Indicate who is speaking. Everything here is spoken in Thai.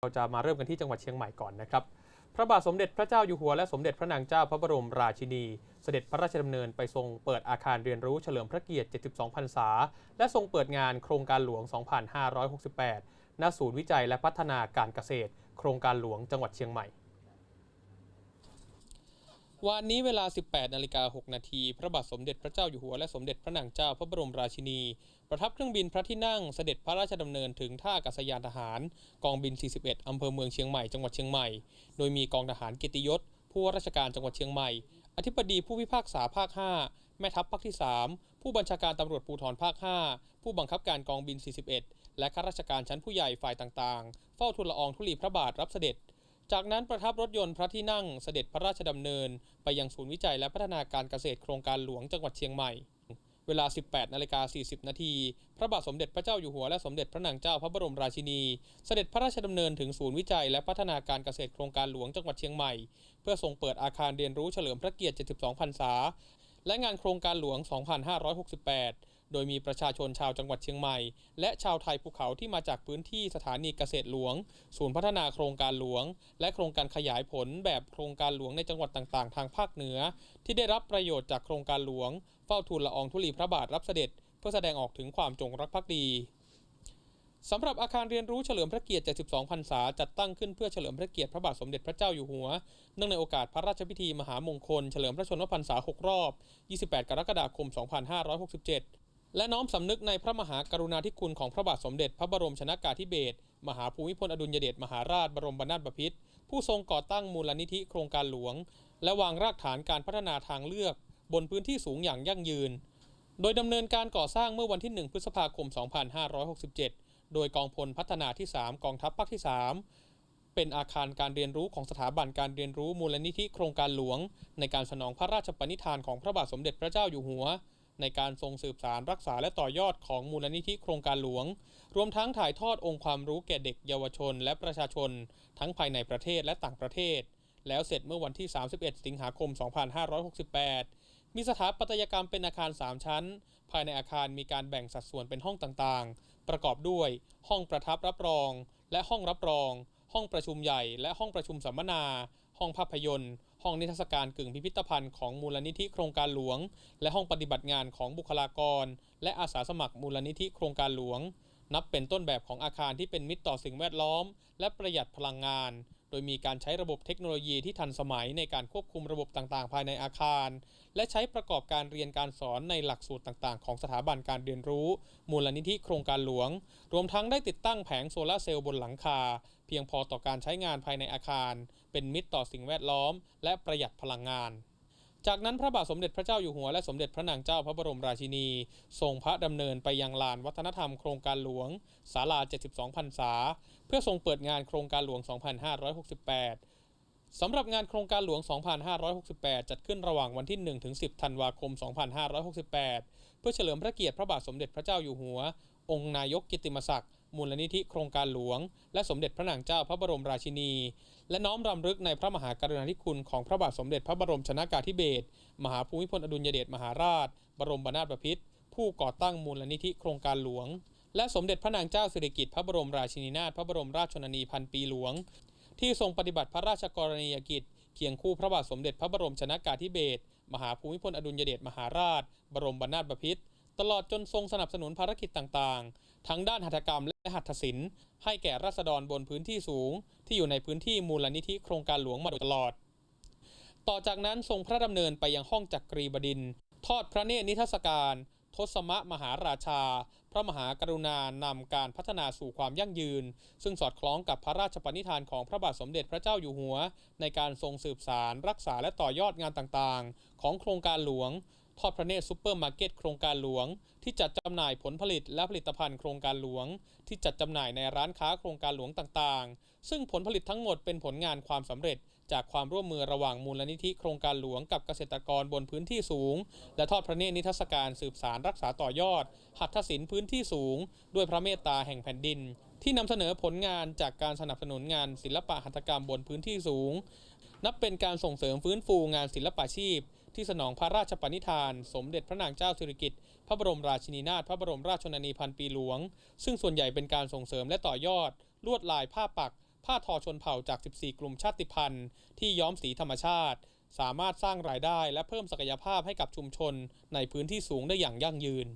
Speaker 1: เราจะมาเริ่มกันที่จังหวัดเชียงใหม่ก่อนนะครับ พระบาทสมเด็จพระเจ้าอยู่หัวและสมเด็จพระนางเจ้าพระบรมราชินี เสด็จพระราชดำเนินไปทรงเปิดอาคารเรียนรู้เฉลิมพระเกียรติ 72 พรรษา และทรงเปิดงานโครงการหลวง 2568 ณ ศูนย์วิจัยและพัฒนาการเกษตร โครงการหลวงจังหวัดเชียงใหม่ วันนี้เวลา 18นาฬิกา6นาทีพระบาทสมเด็จพระเจ้าอยู่หัวและสมเด็จพระนางเจ้าพระบรมราชินี ประทับเครื่องบินพระที่นั่งเสด็จพระราชดำเนินถึงท่าอากาศยานทหาร กองบิน 41 อำเภอเมืองเชียงใหม่จังหวัดเชียงใหม่ โดยมีกองทหารกียรติยศ ผู้ว่าราชการจังหวัดเชียงใหม่ อธิบดีผู้พิพากษาภาค 5 แม่ทัพภาคที่ 3 ผู้บัญชาการตำรวจภูธรภาค 5 ผู้บังคับการกองบิน 41 และข้าราชการชั้นผู้ใหญ่ฝ่ายต่างๆ เฝ้าทูลละอองธุลีพระบาทรับเสด็จ จากนั้นประทับรถยนต์พระที่นั่งเสด็จพระราชดำเนิน ไปยังศูนย์วิจัยและพัฒนาการเกษตรโครงการหลวงจังหวัดเชียงใหม่ เวลา 18นาฬิกา40 นาที พระบาทสมเด็จพระเจ้าอยู่หัวและสมเด็จพระนางเจ้าพระบรมราชินี เสด็จพระราชดำเนินถึงศูนย์วิจัยและพัฒนาการเกษตรโครงการหลวงจังหวัดเชียงใหม่ เพื่อทรงเปิดอาคารเรียนรู้เฉลิมพระเกียรติ 72 พรรษา และงานโครงการหลวง 2568 โดยมีประชาชนชาวจังหวัดเชียงใหม่ และชาวไทยภูเขาที่มาจากพื้นที่สถานีเกษตรหลวง ศูนย์พัฒนาโครงการหลวง และโครงการขยายผลแบบโครงการหลวงในจังหวัดต่างๆ ทางภาคเหนือ ที่ได้รับประโยชน์จากโครงการหลวง เฝ้าทูลละอองธุลีพระบาทรับเสด็จ เพื่อแสดงออกถึงความจงรักภักดีสำหรับอาคารเรียนรู้เฉลิมพระเกียรติ 72 พรรษา จัดตั้งขึ้นเพื่อเฉลิมพระเกียรติพระบาทสมเด็จพระเจ้าอยู่หัว เนื่องในโอกาสพระราชพิธีมหามงคล เฉลิมพระชนมพรรษา 6 รอบ 28 กรกฎาคม 2567 และน้อมสำนึกในพระมหากรุณาธิคุณของพระบาทสมเด็จพระบรมชนากาธิเบศรมหาภูมิพลอดุลยเดชมหาราชบรมบรรณาถบพิตรผู้ทรงก่อตั้งมูลนิธิโครงการหลวง และวางรากฐานการพัฒนาทางเลือก บนพื้นที่สูงอย่างยั่งยืน โดยดำเนินการก่อสร้างเมื่อวันที่ 1 พฤษภาคม 2567 โดยกองพลพัฒนาที่ 3 กองทัพภาคที่ 3 เป็นอาคารการเรียนรู้ของสถาบันการเรียนรู้มูลนิธิโครงการหลวง ในการสนองพระราชปณิธานของพระบาทสมเด็จพระเจ้าอยู่หัว ในการทรงสืบสารรักษาและต่อยอดของมูลนิธิโครงการหลวง รวมทั้งถ่ายทอดองค์ความรู้แก่เด็กเยาวชน และประชาชน ทั้งภายในประเทศและต่างประเทศ แล้วเสร็จเมื่อวันที่ 31 สิงหาคม 2568 มีสถาปัตยกรรมเป็นอาคาร 3 ชั้น ภายในอาคารมีการแบ่งสัดส่วนเป็นห้องต่างๆ ประกอบด้วย ห้องประทับรับรอง และห้องรับรอง ห้องประชุมใหญ่ และห้องประชุมสัมมนา ห้องภาพยนตร์ ห้องนิทรรศการกึ่งพิพิธภัณฑ์ของมูลนิธิโครงการหลวง และห้องปฏิบัติงานของบุคลากร และอาสาสมัครมูลนิธิโครงการหลวง นับเป็นต้นแบบของอาคารที่เป็นมิตรต่อสิ่งแวดล้อม และประหยัดพลังงาน โดยมีการใช้ระบบเทคโนโลยีที่ทันสมัยในการควบคุมระบบต่างๆ ภายในอาคาร และใช้ประกอบการเรียนการสอนในหลักสูตรต่างๆ ของสถาบันการเรียนรู้ มูลนิธิโครงการหลวง รวมทั้งได้ติดตั้งแผงโซลาร์เซลล์บนหลังคา เพียงพอต่อการใช้งานภายในอาคาร เป็นมิตรต่อสิ่งแวดล้อม และประหยัดพลังงาน จากนั้นพระบาทสมเด็จพระเจ้าอยู่หัวและสมเด็จพระนางเจ้าพระบรมราชินี ทรงพระดำเนินไปยังลานวัฒนธรรมโครงการหลวงศาลา 72พรรษา เพื่อทรงเปิดงานโครงการหลวง 2568สำหรับงานโครงการหลวง 2568 จัดขึ้นระหว่างวันที่1ถึง10 ธันวาคม 2568 เพื่อเฉลิมพระเกียรติพระบาทสมเด็จพระเจ้าอยู่หัว องค์นายกกิติมศักดิ์ มูลนิธิโครงการหลวง และสมเด็จพระนางเจ้าพระบรมราชินี และน้อมรำลึกในพระมหากรุณาธิคุณของพระบาทสมเด็จพระบรมชนากาธิเบศรมหาภูมิพลอดุลยเดชมหาราช บรมบรรณาถบพิตรผู้ก่อตั้งมูลนิธิโครงการหลวง และสมเด็จพระนางเจ้าสิริกิติ์พระบรมราชินีนาถพระบรมราชชนนีพันปีหลวง ที่ทรงปฏิบัติพระราชกรณียกิจเคียงคู่พระบาทสมเด็จพระบรมชนากาธิเบศรมหาภูมิพลอดุลยเดชมหาราช บรมบรรณาถบพิตรตลอดจนทรงสนับสนุนภารกิจต่างๆ ทั้งด้านหัตถกรรมและหัตถศิลป์ให้แก่ราษฎรบนพื้นที่สูง ที่อยู่ในพื้นที่มูลนิธิโครงการหลวงมาโดยตลอด ต่อจากนั้นทรงพระดำเนินไปยังห้องจักรีบดิน ทอดพระเนตรนิทรรศการ ทศมมหาราชา พระมหากรุณานำการพัฒนาสู่ความยั่งยืน ซึ่งสอดคล้องกับพระราชปณิธานของพระบาทสมเด็จพระเจ้าอยู่หัว ในการทรงสืบสารรักษาและต่อยอดงานต่างๆ ของโครงการหลวง ทอดพระเนตรซูเปอร์มาร์เก็ตโครงการหลวง ที่จัดจำหน่ายผลผลิตและผลิตภัณฑ์โครงการหลวง ที่จัดจำหน่ายในร้านค้าโครงการหลวงต่างๆ ซึ่งผลผลิตทั้งหมดเป็นผลงานความสำเร็จ จากความร่วมมือระหว่างมูลนิธิโครงการหลวงกับเกษตรกรบนพื้นที่สูง และทอดพระเนตรนิทรรศการสืบสารรักษาต่อยอด หัตถศิลป์พื้นที่สูง ด้วยพระเมตตาแห่งแผ่นดิน ที่นำเสนอผลงานจากการสนับสนุนงานศิลปะหัตถกรรมบนพื้นที่สูง นับเป็นการส่งเสริมฟื้นฟูงานศิลปาชีพ ที่สนองพระราชปณิธาน สมเด็จพระนางเจ้าสิริกิติ์พระบรมราชินีนาถพระบรมราชชนนีพันปีหลวง ซึ่งส่วนใหญ่เป็นการส่งเสริมและต่อยอด ลวดลายผ้าปัก ผ้าทอชนเผ่าจาก 14 กลุ่มชาติพันธุ์ ที่ย้อมสีธรรมชาติ สามารถสร้างรายได้และเพิ่มศักยภาพให้กับชุมชน ในพื้นที่สูงได้อย่างยั่งยืน